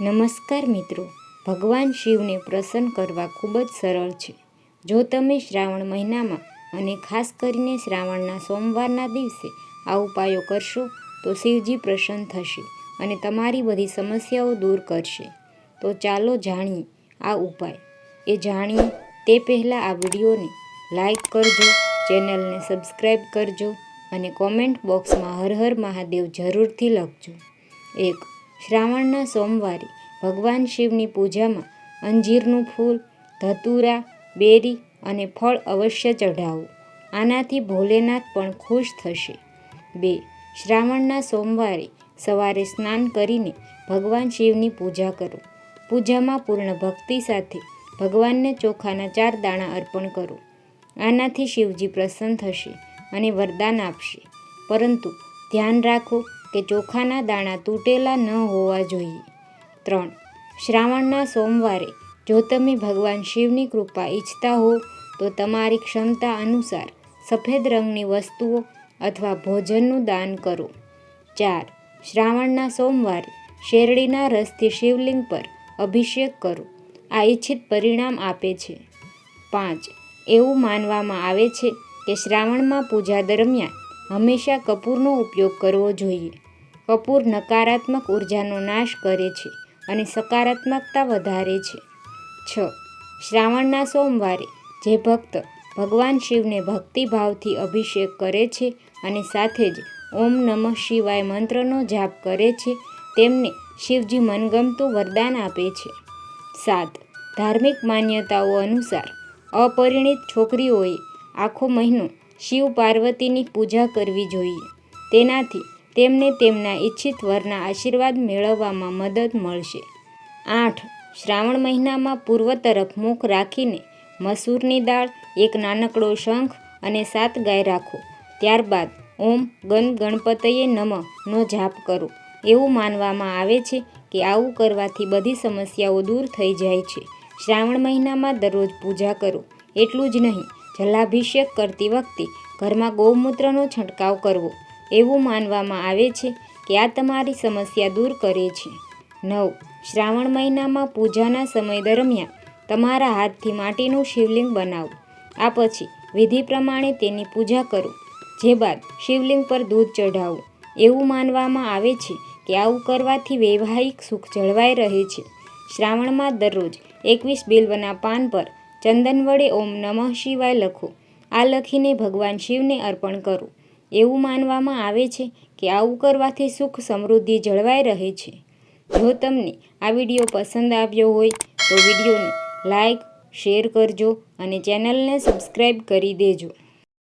નમસ્કાર મિત્રો. ભગવાન શિવને પ્રસન્ન કરવા ખૂબ જ સરળ છે. જો તમે શ્રાવણ મહિનામાં અને ખાસ કરીને શ્રાવણના સોમવારના દિવસે આ ઉપાયો કરશો, તો શિવજી પ્રસન્ન થશે અને તમારી બધી સમસ્યાઓ દૂર કરશે. તો ચાલો જાણીએ આ ઉપાય. એ જાણીએ તે પહેલાં આ વિડીયોને લાઈક કરજો, ચેનલને સબસ્ક્રાઈબ કરજો અને કોમેન્ટ બોક્સમાં હર હર મહાદેવ જરૂરથી લખજો. એક શ્રાવણના સોમવારે ભગવાન શિવની પૂજામાં અંજીરનું ફૂલ, ધતુરા, બેરી અને ફળ અવશ્ય ચઢાવો. આનાથી ભોલેનાથ પણ ખુશ થશે. બે, શ્રાવણના સોમવારે સવારે સ્નાન કરીને ભગવાન શિવની પૂજા કરો. પૂજામાં પૂર્ણ ભક્તિ સાથે ભગવાનને ચોખાના ચાર દાણા અર્પણ કરો. આનાથી શિવજી પ્રસન્ન થશે અને વરદાન આપશે. પરંતુ ધ્યાન રાખો કે ચોખાના દાણા તૂટેલા ન હોવા જોઈએ. ત્રણ. શ્રાવણના સોમવારે જો તમે ભગવાન શિવની કૃપા ઈચ્છતા હો, તો તમારી ક્ષમતા અનુસાર સફેદ રંગની વસ્તુઓ અથવા ભોજનનું દાન કરો. ચાર. શ્રાવણના સોમવારે શેરડીના રસથી શિવલિંગ પર અભિષેક કરો. આ ઈચ્છિત પરિણામ આપે છે. પાંચ. એવું માનવામાં આવે છે કે શ્રાવણમાં પૂજા દરમિયાન હંમેશા કપૂરનો ઉપયોગ કરવો જોઈએ. કપૂર નકારાત્મક ઉર્જાનો નાશ કરે છે અને સકારાત્મકતા વધારે છે. છ. શ્રાવણના સોમવારે જે ભક્ત ભગવાન શિવને ભક્તિભાવથી અભિષેક કરે છે અને સાથે જ ઓમ નમઃ શિવાય મંત્રનો જાપ કરે છે, તેમને શિવજી મનગમતું વરદાન આપે છે. સાત. ધાર્મિક માન્યતાઓ અનુસાર અપરિણિત છોકરીઓએ આખો મહિનો શિવ પાર્વતીની પૂજા કરવી જોઈએ. તેનાથી તેમને તેમના ઈચ્છિત વરના આશીર્વાદ મેળવવામાં મદદ મળશે. આઠ. શ્રાવણ મહિનામાં પૂર્વ તરફ મુખ રાખીને મસૂરની દાળ, એક નાનકડો શંખ અને સાત ગાય રાખો. ત્યારબાદ ઓમ ગણ ગણપતયે નમઃનો જાપ કરો. એવું માનવામાં આવે છે કે આવું કરવાથી બધી સમસ્યાઓ દૂર થઈ જાય છે. શ્રાવણ મહિનામાં દરરોજ પૂજા કરો. એટલું જ નહીં. જલાભિષેક કરતી વખતે ઘરમાં ગૌમૂત્રનો છંટકાવ કરવો. એવું માનવામાં આવે છે કે આ તમારી સમસ્યા દૂર કરે છે. નવ. શ્રાવણ મહિનામાં પૂજાના સમય દરમિયાન તમારા હાથથી માટીનું શિવલિંગ બનાવો. આ પછી વિધિ પ્રમાણે તેની પૂજા કરો. જે બાદ શિવલિંગ પર દૂધ ચઢાવો. એવું માનવામાં આવે છે કે આવું કરવાથી વૈવાહિક સુખ જળવાઈ રહે છે. શ્રાવણમાં દરરોજ એકવીસ બિલ્વના પાન પર ચંદન વડે ઓમ નમઃ શિવાય લખો. આ લખીને ભગવાન શિવને અર્પણ કરો. એવું માનવામાં આવે છે કે આવું કરવાથી સુખ સમૃદ્ધિ જળવાઈ રહે છે. જો તમને આ વીડિયો પસંદ આવ્યો હોય તો વિડીયોને લાઈક, શેર કરજો અને ચેનલને સબસ્ક્રાઈબ કરી દેજો.